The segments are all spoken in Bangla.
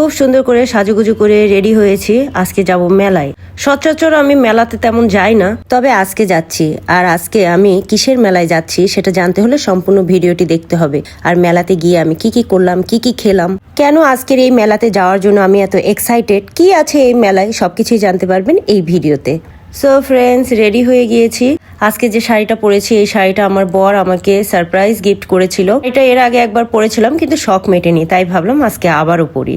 খুব সুন্দর করে সাজুগুজু করে রেডি হয়েছি। আজকে যাব মেলায়। সচরাচর আমি মেলাতে তেমন যাই না, তবে আজকে যাচ্ছি। আর আজকে আমি কিসের মেলায় যাচ্ছি সেটা জানতে হলে সম্পূর্ণ ভিডিওটি দেখতে হবে। আর মেলাতে গিয়ে আমি কি কি করলাম, কি কি খেলাম, কেন আজকের এই মেলাতে যাওয়ার জন্য আমি এত এক্সাইটেড কি আছে এই মেলায়, সবকিছুই জানতে পারবেন এই ভিডিওতে। সো ফ্রেন্ডস রেডি হয়ে গিয়েছি। আজকে যে শাড়িটা পরেছি, এই শাড়িটা আমার বর আমাকে সারপ্রাইজ গিফট করেছিল। এটা এর আগে একবার পরেছিলাম, কিন্তু শখ মেটেনি, তাই ভাবলাম আজকে আবারও পরি।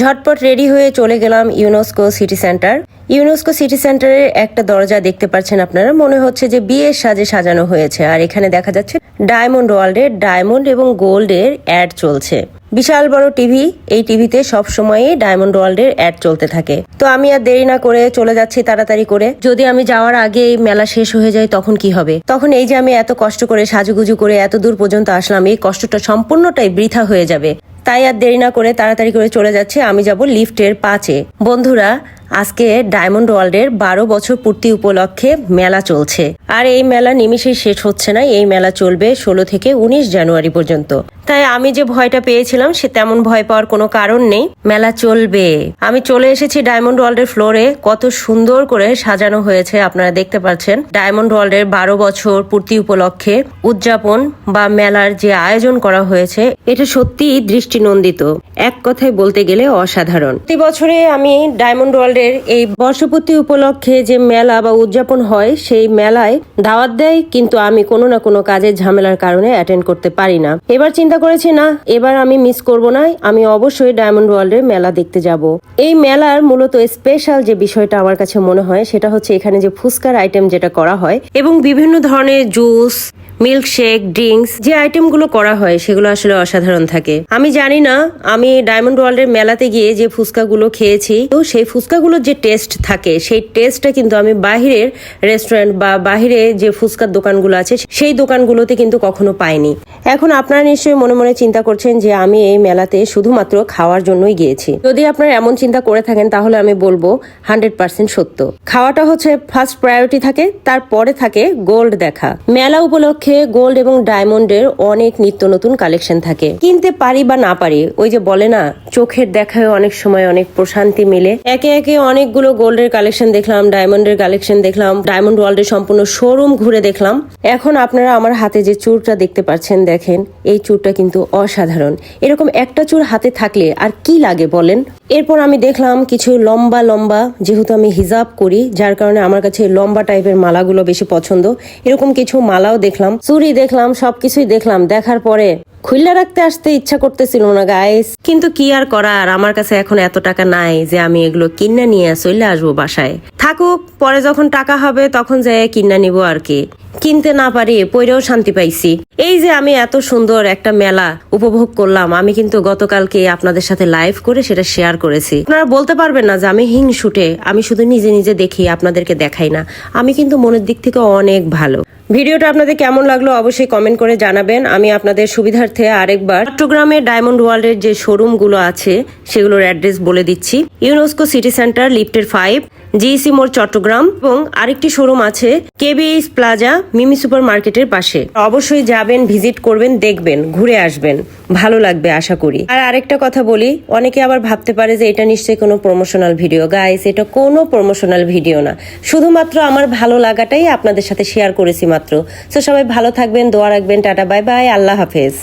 ঝটপট রেডি হয়ে চলে গেলাম UNESCO city centre. UNESCO city সেন্টারের একটা দরজা দেখতে পাচ্ছেন আপনারা। মনে হচ্ছে যে বিয়ের সাজে সাজানো হয়েছে। আর এখানে দেখা যাচ্ছে ডায়মন্ড ওয়ার্ল্ডের ডায়মন্ড এবং গোল্ডের অ্যাড চলছে। বিশাল বড় টিভি। এই টিভিতে সব সময় ডায়মন্ড ওয়ার্ল্ডের অ্যাড চলতে থাকে। তো আমি আর দেরি না করে চলে যাচ্ছি তাড়াতাড়ি করে। যদি আমি যাওয়ার আগে এই মেলা শেষ হয়ে যায়, তখন কি হবে? তখন এই যে আমি এত কষ্ট করে সাজুগুজু করে এত দূর পর্যন্ত আসলাম, এই কষ্টটা সম্পূর্ণটাই বৃথা হয়ে যাবে। তাই আর দেরি না করে তাড়াতাড়ি করে চলে যাচ্ছে। আমি যাব লিফটের পাঁচে। বন্ধুরা আজকে ডায়মন্ড ওয়ার্ল্ডের বারো বছর পূর্তি উপলক্ষে মেলা চলছে। আর এই মেলা নিমিশেই শেষ হচ্ছে না, এই মেলা চলবে ষোলো থেকে উনিশ জানুয়ারি পর্যন্ত। তাই আমি যে ভয়টা পেয়েছিলাম, সে তেমন ভয় পাওয়ার কোনো কারণ নেই। মেলা চলবে। আমি চলে এসেছি ডায়মন্ড ওয়ার্ল্ডের ফ্লোরে কত সুন্দর করে সাজানো হয়েছে, আপনারা দেখতে পাচ্ছেন। ডায়মন্ড ওয়ার্ল্ডের বারো বছর পূর্তি উপলক্ষে উদযাপন বা মেলার যে আয়োজন করা হয়েছে, এটা সত্যি দৃষ্টিনন্দিত। এক কথায় বলতে গেলে অসাধারণ। প্রতি বছরে আমি ডায়মন্ড ওয়ার্ল্ডের এই বর্ষপূর্তি উপলক্ষে যে মেলা বা উদযাপন হয়, সেই মেলায় দাওয়াত দেয়, কিন্তু আমি কোনো না কোনো কাজের ঝামেলার কারণে অ্যাটেন্ড করতে পারি না। এবার চিন্তা করেছি, না, এবার আমি মিস করব না, আমি অবশ্যই ডায়মন্ড ওয়ার্ল্ডের মেলা দেখতে যাব। এই মেলার মূলত স্পেশাল যে বিষয়টা আমার কাছে মনে হয়, সেটা হচ্ছে এখানে যে ফুচকার আইটেম যেটা করা হয়, এবং বিভিন্ন ধরনের জুস মিল্ক শেক ড্রিঙ্কস, যে আইটেমগুলো করা হয়, সেগুলো আসলে অসাধারণ থাকে। আমি জানি না, আমি ডায়মন্ড ওয়ার্ল্ডের মেলাতে গিয়ে যে ফুচকাগুলো খেয়েছি, তো সেই ফুচকাগুলোর যে টেস্ট থাকে, সেই টেস্টটা কিন্তু আমি বাহিরের রেস্টুরেন্ট বা বাহিরে যে ফুচকার দোকানগুলো আছে, সেই দোকানগুলোতে কিন্তু কখনো পাইনি। এখন আপনারা নিশ্চয়ই মনে মনে চিন্তা করছেন যে আমি এই মেলাতে শুধুমাত্র খাওয়ার জন্যই গিয়েছি। যদি আপনারা এমন চিন্তা করে থাকেন, তাহলে আমি বলব হান্ড্রেড পার্সেন্ট সত্য। খাওয়াটা হচ্ছে ফার্স্ট প্রায়োরিটি থাকে, তারপরে থাকে গোল্ড দেখা। মেলা উপলক্ষে গোল্ড এবং ডায়মন্ডের অনেক নিত্য নতুন কালেকশন থাকে। কিনতে পারি বা না পারি, ওই যে বলে না, চোখের দেখায় অনেক সময় অনেক প্রশান্তি মিলে। একে একে অনেকগুলো গোল্ডের কালেকশন দেখলাম, ডায়মন্ডের কালেকশন দেখলাম, ডায়মন্ড ওয়ার্ল্ডের সম্পূর্ণ শোরুম ঘুরে দেখলাম। এখন আপনারা আমার হাতে যে চুরটা দেখতে পাচ্ছেন, দেখেন, এই চুরটা কিন্তু অসাধারণ। এরকম একটা চুর হাতে থাকলে আর কি লাগে বলেন? এরপর আমি দেখলাম কিছু লম্বা লম্বা, যেহেতু আমি হিজাব করি, যার কারণে আমার কাছে লম্বা টাইপের মালাগুলো বেশি পছন্দ। এরকম কিছু মালাও দেখলাম চুরি দেখলাম সবকিছুই দেখলাম। দেখার পরে খুল্লা রাখতে আসতে ইচ্ছা করতেছিল না গাইস কিন্তু কি আর করার? আমার কাছে এখন এত টাকা নাই যে আমি এগুলো কিনা নিয়ে চলে আসব বাসায়। থাকুক, পরে যখন টাকা হবে তখন যাই কিনা নিব আর কি। কিনতে না পারি, পইরেও শান্তি পাইছি। এই যে আমি এত সুন্দর একটা মেলা উপভোগ করলাম, আমি কিন্তু গতকালকে আপনাদের সাথে লাইভ করে সেটা শেয়ার করেছি। আপনারা বলতে পারবেন না যে আমি হিং শুটে আমি শুধু নিজে নিজে দেখি, আপনাদেরকে দেখাই না। আমি কিন্তু মনের দিক থেকে অনেক ভালো। ভিডিওটা আপনাদের কেমন লাগল অবশ্যই কমেন্ট করে জানাবেন। আমি আপনাদের সুবিধার্থে আরেকবার চট্টগ্রামে ডায়মন্ড ওয়ার্ল্ডের যে শোরুমগুলো আছে, সেগুলোর অ্যাড্রেস বলে দিচ্ছি। ইউনেস্কো সিটি সেন্টার, লিফটের ফাইভ, জিইসি মোড়, চট্টগ্রাম এবং আরেকটি শোরুম আছে, কেবিএস প্লাজা, মিমি সুপার মার্কেটের পাশে। অবশ্যই যাবেন, ভিজিট করবেন, দেখবেন, ঘুরে আসবেন। ভালো লাগবে, আশা করি। আর আরেকটা কথা বলি, অনেকে আবার ভাবতে পারে যে এটা নিশ্চয়ই কোনো প্রমোশনাল ভিডিও গাইস এটা কোনো প্রমোশনাল ভিডিও না। শুধুমাত্র আমার ভালো লাগাটাই আপনাদের সাথে শেয়ার করেছি মাত্র। তো সবাই ভালো থাকবেন, দোয়া রাখবেন, টাটা বাই বাই আল্লাহ হাফেজ।